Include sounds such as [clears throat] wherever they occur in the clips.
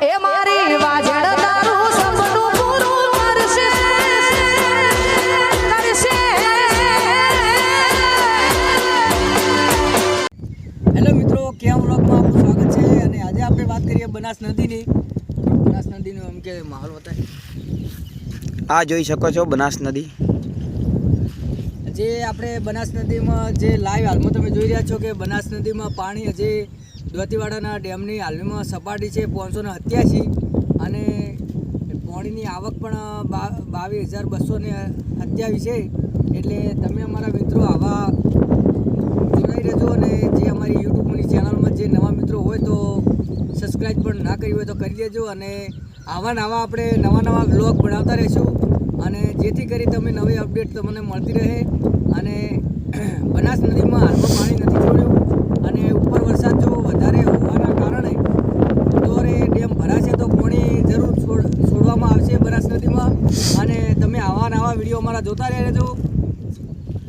એ મારી વાજણ તારું સપનું પૂરું કરશે કરશે. હેલો મિત્રો કેમ વ્લોગમાં આપનું સ્વાગત છે? અને આજે આપણે વાત કરીએ બનાસ નદીની. બનાસ નદીનો એમ કે માહોલ બતાય. આ જોઈ શકો છો બનાસ નદી. જે આપણે બનાસ નદીમાં જે લાઈવ હાલમાં તમે જોઈ રહ્યા છો કે બનાસ નદીમાં પાણી હજી દોતીવાડાના ડેમની હાલમાં સપાટી છે પાંચસો ને સત્યાસી અને પાણીની આવક પણ બાવીસ હજાર બસો ને સત્યાવીસ છે. એટલે તમે અમારા મિત્રો આવા જોડાઈ રહેજો અને જે અમારી યુટ્યુબની ચેનલમાં જે નવા મિત્રો હોય તો સબસ્ક્રાઈબ પણ ના કરી હોય તો કરી દેજો અને આવા નવા આપણે નવા નવા બ્લોગ બનાવતા રહીશું અને જેથી કરી તમે નવી અપડેટ તમને મળતી રહે અને [clears throat] બનાસ નદીમાં હાલમાં પાણી નથી છોડ્યું અને ઉપર વરસાદ જો વધારે હોવાના કારણે દોરે ડેમ ભરાશે તો પાણી જરૂર છોડ છોડવામાં આવશે બનાસ નદીમાં અને તમે આવા નવા વીડિયો અમારા જોતા રહેજો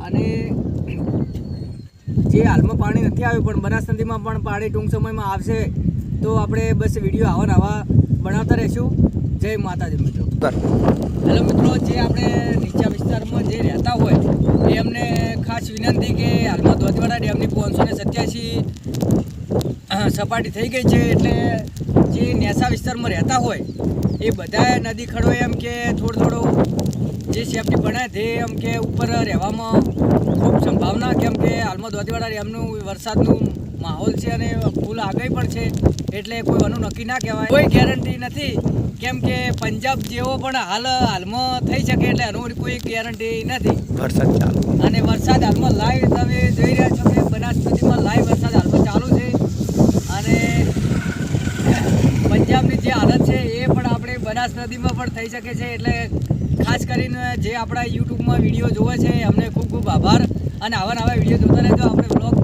અને જે હાલમાં પાણી નથી આવ્યું, પણ બનાસ નદીમાં પણ પાણી ટૂંક સમયમાં આવશે, તો આપણે બસ વીડિયો આવા નવા બનાવતા રહીશું જય માતાજી મિત્રો. હેલો મિત્રો, જે આપણે નીચા વિસ્તારમાં જે રહેતા હોય, એ અમને ખાસ વિનંતી કે હાલમાં ધોધવાડા ડેમની પાંચસો ને સત્યાસી સપાટી થઈ ગઈ છે, એટલે જે નેસા વિસ્તારમાં રહેતા હોય, એ બધા નદી ખડો એમ કે થોડો થોડું જે સેફટી બને તે એમ કે ઉપર રહેવામાં ખૂબ સંભાવના કેમ કે હાલમાં ધોતીવાડા એમનું વરસાદનું માહોલ છે અને ફૂલ આગાહી પણ છે એટલે કોઈ આનું નક્કી ના કહેવાય. કોઈ ગેરંટી નથી કેમ કે પંજાબ જેવો પણ હાલ હાલમાં થઈ શકે એટલે એનું કોઈ ગેરંટી નથી. વરસાદ ચાલુ. અને વરસાદ હાલમાં લાઈવ તમે જોઈ રહ્યા છો કે બનાસ લાઈવ વરસાદ હાલમાં ચાલુ છે. અને પંજાબની જે હાલત છે એ પણ આપણે બનાસ નદીમાં પણ થઈ શકે છે એટલે ખાસ કરીને જે આપણા યુટ્યુબમાં વીડિયો જોવે છે અમને ખૂબ ખૂબ આભાર. અને આવા નવા વીડિયો જોતા રહેજો. આપણે બ્લોગ